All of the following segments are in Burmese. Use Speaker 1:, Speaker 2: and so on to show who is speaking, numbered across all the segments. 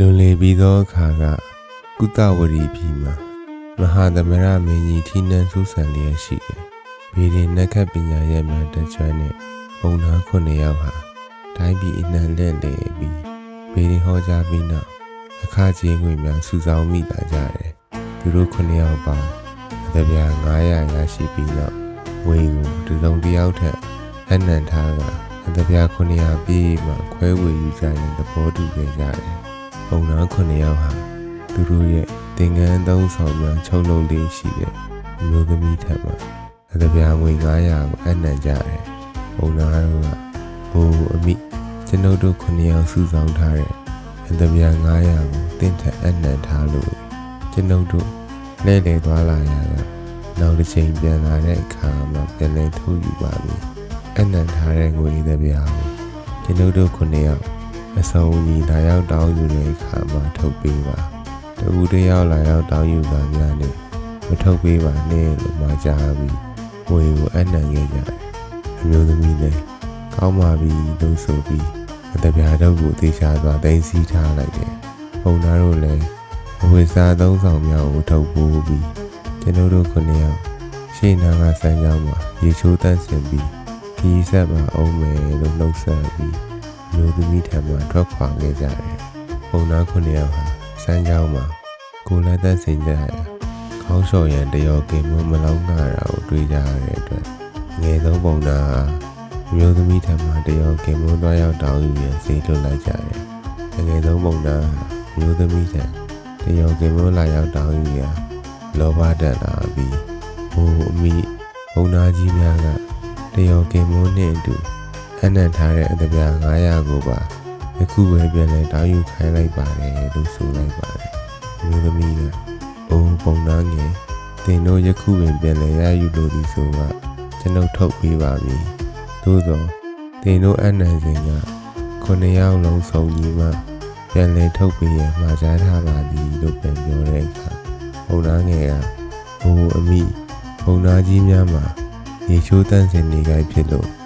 Speaker 1: လွန်လေပြီးသောအခါကကုသဝရီပြည်မှာမဟာသမရမင်းကြီးထိနှံဆူဆန်လျက်ရှိတယ်။ဗေဒင်နက္ခပညာရဲ့များတကြွနဲ့ပုံနာခုနှစ်ယောက်ဟာတိုင်းပြည်အနှံလက်လေပြီးဗေဒင်ဟောကြားပြီးနောက်အခကြေးငွေများစုဆောင်းမိတာကြတယ်။သူတို့ခုနှစ်ယောက်ပေါင်းအသက်ပြား900ရရှိပြီးနောက်ဝေကိုတစုံတစ်ယောက်ထက်အနံထားကအသက်ပြား900ပြည့်မှခွဲဝေယူကြရင်သဘောတူခဲ့ကြတယ်။ ပုံနာခုနှစ်ယောက်ဟာသူတို့ရဲ့သင်္ကန်းသုံးဆောင်များချုပ်လုပ်လေးရှိတဲ့အမျိုးသမီးထံမှအသက်ပြားငွေ900ကိုအနံကြတယ်။ပုံနာတို့ကဟိုအမိကျွန်ုပ်တို့ခုနှစ်ယောက်စုဆောင်းထားတဲ့အသက်ပြား900ကိုတင့်ထက်အနံထားလို့ကျွန်ုပ်တို့လဲလေသွားလာရတာနောက်တစ်ချိန်ပြန်လာတဲ့အခါမှာပြန်လည်ထုတ်ယူပါပြီ။အနံထားတဲ့ငွေသက်ပြားကိုကျွန်ုပ်တို့ခုနှစ်ယောက် အစုံညီလာရောက်တောင်းယူတဲ့အခါမှာထုတ်ပေးပါတဦးတယောက်လာရောက်တောင်းယူတာများနဲ့မထုတ်ပေးပါနဲ့လို့မှာကြားပြီးဝေကိုအနံ့ခဲ့ကြတယ်အမျိုးသမီးလည်းကောင်းပါပြီလို့ဆိုပြီးအတပြားတော့ကိုသေချာစွာသိသိထားလိုက်တယ်ပုံသားတို့လည်းအဝိစားသုံးဆောင်များကိုထုတ်ပိုးပြီးကျွန်တော်တို့ခုနှစ်ယောက်ရှေ့နာကဆန်းကြောင်းမှာရေချိုးတန့်စင်ပြီးဒီဆက်ပါအောင်မယ်လို့နှုတ်ဆက်ပြီး မျိုးသမီးထံမှထွက်ခွာခဲ့ကြတယ်။ပုံနာခုနှစ်ယောက်ဟာစမ်းကြောင်းမှာကိုယ်လက်သက်စင်ကြရခေါင်းလျှော်ရန်တရောကင်မမလောင်းငါတာကိုတွေးကြရတဲ့အတွက်ငယ်ဆုံးပုံနာဟာမျိုးသမီးထံမှတရောကင်မသွားရောက်တောင်းယူရန်စိတ်လွတ်လိုက်ကြတယ်။ငယ်ဆုံးပုံနာဟာမျိုးသမီးထံတရောကင်မလာရောက်တောင်းယူရန်လောဘတက်လာပြီးဟိုအမိပုံနာကြီးများကတရောကင်မနဲ့အတူ အနံ့ထားတဲ့အတပြား900ကိုပါယခုပဲပြန်လဲတောင်းယူခိုင်းလိုက်ပါတယ်လို့ဆိုလိုက်ပါတယ်။မျိုးသမီးကအိုးပုံနာငယ်တင်တို့ယခုပင်ပြန်လဲရယူလို့ဒီဆိုကကျွန်ုပ်ထုတ်ပေးပါမည်။သို့သောတင်တို့အနံ့စဉ်ကခုနှစ်ယောက်လုံးစုံညီမှပြန်လဲထုတ်ပေးရမှာကြားထားပါသည်လို့ပြန်ပြောတဲ့အခါပုံနာငယ်ကအိုးအမိပုံနာကြီးများမှာရေချိုးတန့်စင်နေကြဖြစ်လို့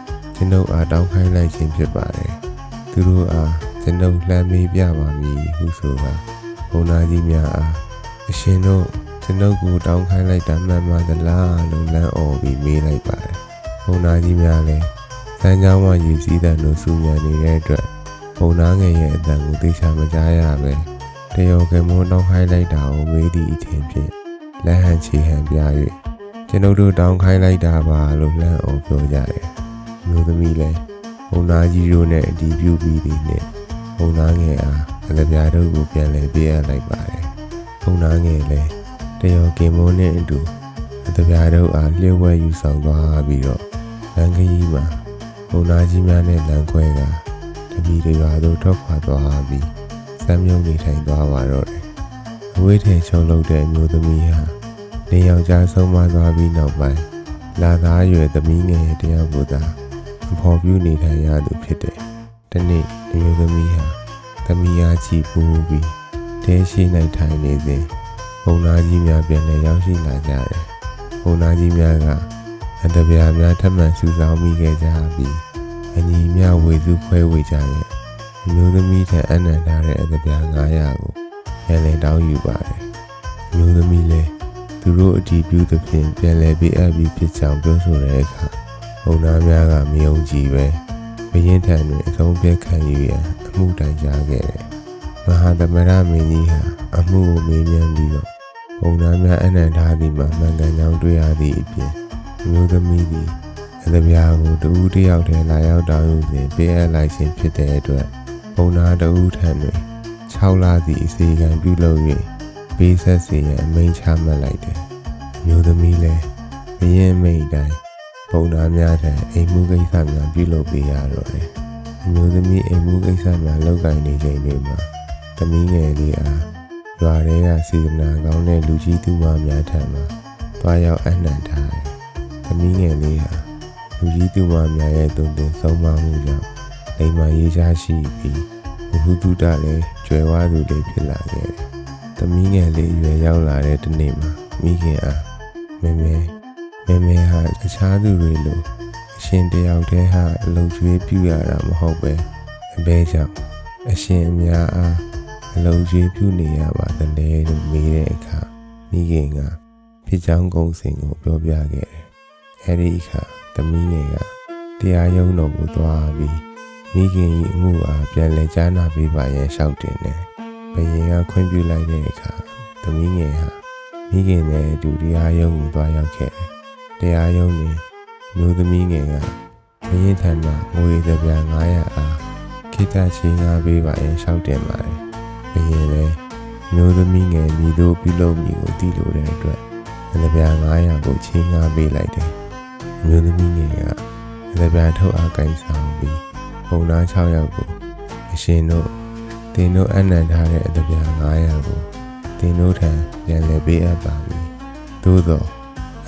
Speaker 1: ကျွန်ုပ်အားတောင်းခိုင်းလိုက်ခြင်းဖြစ်ပါတယ်။သူတို့အားကျွန်ုပ်လှမ်းမေးပြပါမည်ဟုဆိုပါဘုံနာကြီးများအားအရှင်တို့ကျွန်ုပ်ကိုတောင်းခိုင်းလိုက်တာမှန်ပါသလားလို့လမ်းអော်ပြီးမေးလိုက်ပါတယ်။ဘုံနာကြီးများလည်းစမ်းကြောင်းမှရည်စည်းတဲ့လို့စူညံနေတဲ့အတွက်ဘုံနာငယ်ရဲ့အတန်ကိုသိချာမကြားရပဲတယောကမောတောင်းခိုင်းလိုက်တာကိုမေးသည့်အထင်ဖြင့်လက်ဟန်ချေဟန်ပြ၍ကျွန်ုပ်တို့တောင်းခိုင်းလိုက်တာပါလို့လမ်းអော်ပြောကြတယ်။ မျိုးသမီးလည်းဘုံနာကြီးတို့နဲ့အတီးပြုပြီးသည်နှင့်ဘုံနာငယ်အားအလပြားတို့ကိုပြန်လည်ပေးအပ်လိုက်ပါတယ်။ဘုံနာငယ်လည်းတယောကင်မိုးနဲ့အတူအတပြားတို့အားလျှို့ဝှက်ယူဆောင်သွားပြီးတော့လမ်းခရီးမှာဘုံနာကြီးများနဲ့လမ်းခွဲကတပီတွေပါတို့ထွက်ခွာသွားပြီးစမ်းမြုံနေထိုင်သွားပါတော့တယ်။အဝေးထဲချုပ်လုပ်တဲ့အမျိုးသမီးဟာနေယောက်ျားဆုံးမသွားပြီးနောက်ပိုင်းလာသားရွယ်သမီးငယ်တယောက်ကိုသာ အဖော်ပြနေထိုင်ရသူဖြစ်တယ်။တနေ့အမျိုးသမီးဟာသမီးအားချီပူပြီးတဲရှိနိုင်ထိုင်နေစဉ်ဘုံနာကြီးများပြန်လည်ရောက်ရှိလာကြတယ်။ဘုံနာကြီးများကအတပြားများထပ်မံစုဆောင်းမိခဲ့ကြပြီးအညီမြဝေစုခွဲဝေကြရဲ့အမျိုးသမီးထက်အနံ့ထားတဲ့အတပြား900ကိုပြန်လည်တောင်းယူပါတယ်။အမျိုးသမီးလည်းသူတို့အတီးပြုသဖြင့်ပြန်လည်ပေးအပ်ပြီးဖြစ်ကြောင်းပြောဆိုတဲ့အခါ ဘုံနာများကမယုံကြည်ပဲဘရင်ထံတွင်အဆုံးဖြတ်ခံယူရန်အမှုတိုင်ကြားခဲ့တယ်။မဟာသမရမင်းကြီးဟာအမှုကိုမေးမြန်းပြီးတော့ဘုံနာများအနံ့ထားသည်မှာမှန်ကန်ကြောင်းတွေ့ရသည့်အပြင်အမျိုးသမီးသည်အသပြားကိုတဦးတစ်ယောက်တည်းလာရောက်တောင်းယူစဉ်ပေးအပ်လိုက်ခြင်းဖြစ်တဲ့အတွက်ဘုံနာတဦးထံတွင်6လသည့်အစီအကံပြုလုပ်၍ပေးဆက်စေရန်အမိန့်ချမှတ်လိုက်တယ်။မျိုးသမီးလည်းဘရင်မိတ်တိုင်း ပုံနာများထံအိမ်မှုကိစ္စများပြုလုပ်ပေးရတော့တယ်။မျိုးသမီးအိမ်မှုကိစ္စများလုပ်ကိုင်နေချိန်တွေမှာသမီးငယ်လေးအားရွာထဲကစေတနာကောင်းတဲ့လူကြီးသူမများထံမှာတွားရောက်အနှံ့ထားတယ်။သမီးငယ်လေးဟာလူကြီးသူမများရဲ့တုန်တင်ဆုံးမမှုကြောင့်အိမ်မှာရေးချရှိပြီးဘုဟုတုတလည်းကျွယ်ဝသူလေးဖြစ်လာခဲ့တယ်။သမီးငယ်လေးရွယ်ရောက်လာတဲ့ဒီနေ့မှာမိခင်အားမေမေ မေမေဟာအခြားသူတွေလိုအရှင်တယောက်တည်းဟာအလုပ်ကျွေးပြုရတာမဟုတ်ပဲအဘဲကြောင့်အရှင်အများအားအအလုံးကြီးပြုနေရပါသလဲလို့မေးတဲ့အခါမိခင်ကဖြစ်ချောင်းကုန်းစင်ကိုပြောပြခဲ့တယ်။အဲဒီအခါသမီးငယ်ကတရားရုံးတော်ကိုသွားပြီးမိခင်၏အမှုအားပြန်လည်ကြားနာပေးပါရန်လျှောက်တင်တယ်။ဘယင်ကခွင့်ပြုလိုက်တဲ့အခါသမီးငယ်ဟာမိခင်နဲ့အတူတရားရုံးကိုသွားရောက်ခဲ့တယ်။ တရားရုံးတွင်မျိုးသမီးငယ်ကဘယင်ထံမှငွေတစ်ပြား900အားခိတ္တချင်းငါပေးပါရန်လျှောက်တင်ပါတယ်။ဘယင်လည်းမျိုးသမီးငယ်မိတို့ပြုလုပ်မိကိုသိလိုတဲ့အတွက်တစ်ပြား900ကိုချင်းငါပေးလိုက်တယ်။မျိုးသမီးငယ်ကတစ်ပြားထုတ်အားကိုင်းဆောင်ပြီးပုံနာ6ယောက်ကိုအရှင်တို့တင်တို့အနံ့ထားတဲ့အတပြား900ကိုတင်တို့ထံပြန်လည်ပေးအပ်ပါမည်။သို့သော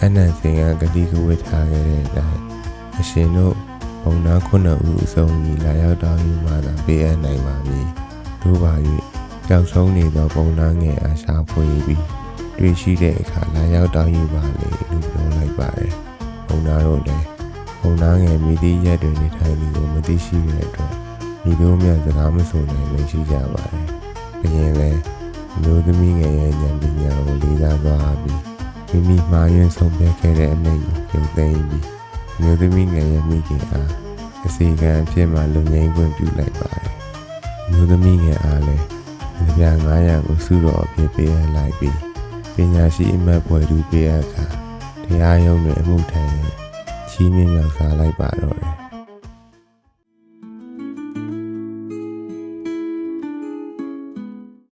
Speaker 1: အနံ့စင်ကဂတိကဝတ်ထားခဲ့တဲ့အတိုင်းအရှင်တို့ပုံနာ9ဦးအစုံကြီးလာရောက်တော်မူမှသာပေးအပ်နိုင်ပါမည်။သို့ပါ၍ကြောက်ဆုံးနေသောပုံနာငယ်အားရှာဖွေပြီးတွေ့ရှိတဲ့အခါလာရောက်တော်ယူပါလေလို့ပြောလိုက်ပါတယ်။ပုံနာတို့လည်းပုံနာငယ်မိသည့်ရက်တွင်နေထိုင်သည်ကိုမသိရှိတဲ့အတွက်မိတို့မြတ်စကားမဆိုနိုင်မရှိကြပါတယ်။ဘရင်လည်းအမျိုးသမီးငယ်ရဲ့ဉာဏ်ပညာကိုလေးစားသွားပြီး မိမိမှားယွင်းဆုံးဖြတ်ခဲ့တဲ့အမိန့်ကိုပြုသိမ်းပြီးအမျိုးသမီးငယ်ရဲ့မိခင်အားအစီကံအဖြစ်မှလူငိမ့်ခွင့်ပြုလိုက်ပါတယ်။အမျိုးသမီးငယ်အားလည်းဒီပြ900ကိုစုတော်အဖြစ်ပေးအပ်လိုက်ပြီးပညာရှိအမတ်ပွဲသူပေးအပ်ခါတရားရုံးတွင်အမှုထမ်းရင်ချီးမြှင့်မြောက်စားလိုက်ပါတော့တယ်